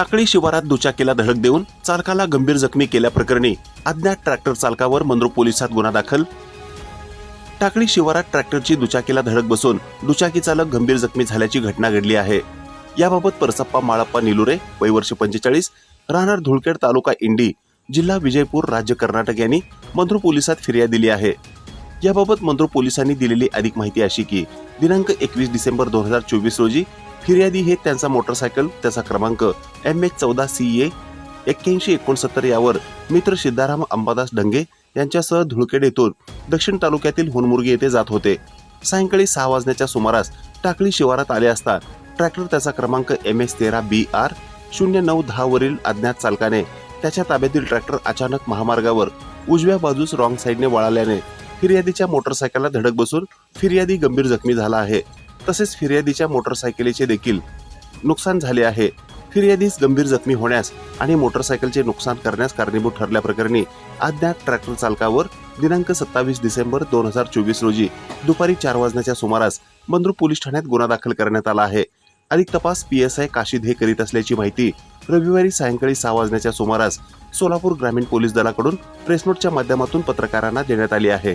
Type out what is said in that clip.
टाकळी शिवारात दुचाकीला धडक देऊन चालकाला गंभीर जखमी केल्याप्रकरणी अज्ञात ट्रॅक्टर चालकावर मंद्रुप पोलिसात गुन्हा दाखल. टाकळी शिवारात ट्रॅक्टरची दुचाकीला धडक बसून दुचाकी चालक गंभीर जखमी झाल्याची घटना घडली आहे. याबाबत परसप्पा माळप्पा निलुरे वय वर्ष पंचेचाळीस राहणार धुळखेड तालुका इंडी जिल्हा विजयपूर राज्य कर्नाटक यांनी मंद्रुप पोलिसात फिर्याद दिली आहे. याबाबत मंद्रुप पोलिसांनी दिलेली अधिक माहिती अशी की दिनांक एकवीस डिसेंबर दोन हजार चोवीस रोजी फिर्यादी हे त्यांचा मोटरसायकल त्याचा क्रमांक एम एच चौदा सी ए एक्क्याऐंशी एकोणसत्तर यावर मित्र सिद्धाराम अंबादास डंगे यांच्यासह धुळकेड येथून दक्षिण तालुक्यातील होनमुर्गी येथे जात होते. सायंकाळी सहा वाजण्याच्या सुमारास टाकळी शिवारात आले असता ट्रॅक्टर त्याचा क्रमांक एम एस तेरा बी आर शून्य नऊ दहा वरील अज्ञात चालकाने त्याच्या ताब्यातील ट्रॅक्टर अचानक महामार्गावर उजव्या बाजूस रॉंग साईडने वळाल्याने फिर्यादीच्या मोटरसायकलला धडक बसून फिर्यादी गंभीर जखमी झाला आहे. तसेच फिर्यादीच्या मोटरसायकलीचे देखील नुकसान झाले आहे. फिर्यादीस गंभीर जखमी होण्यास आणि मोटरसायकलचे नुकसान करण्यास कारणीभूत ठरल्याप्रकरणी अज्ञात ट्रॅक्टर चालकावर दिनांक सत्तावीस डिसेंबर दोन हजार चोवीस रोजी दुपारी चार वाजण्याच्या सुमारास बंद्रू पोलीस ठाण्यात गुन्हा दाखल करण्यात आला आहे. अधिक तपास पी एस आय काशीद हे करीत असल्याची माहिती रविवारी सायंकाळी सहा वाजण्याच्या सुमारास सोलापूर ग्रामीण पोलीस दलाकडून प्रेसनोटच्या माध्यमातून पत्रकारांना देण्यात आली आहे.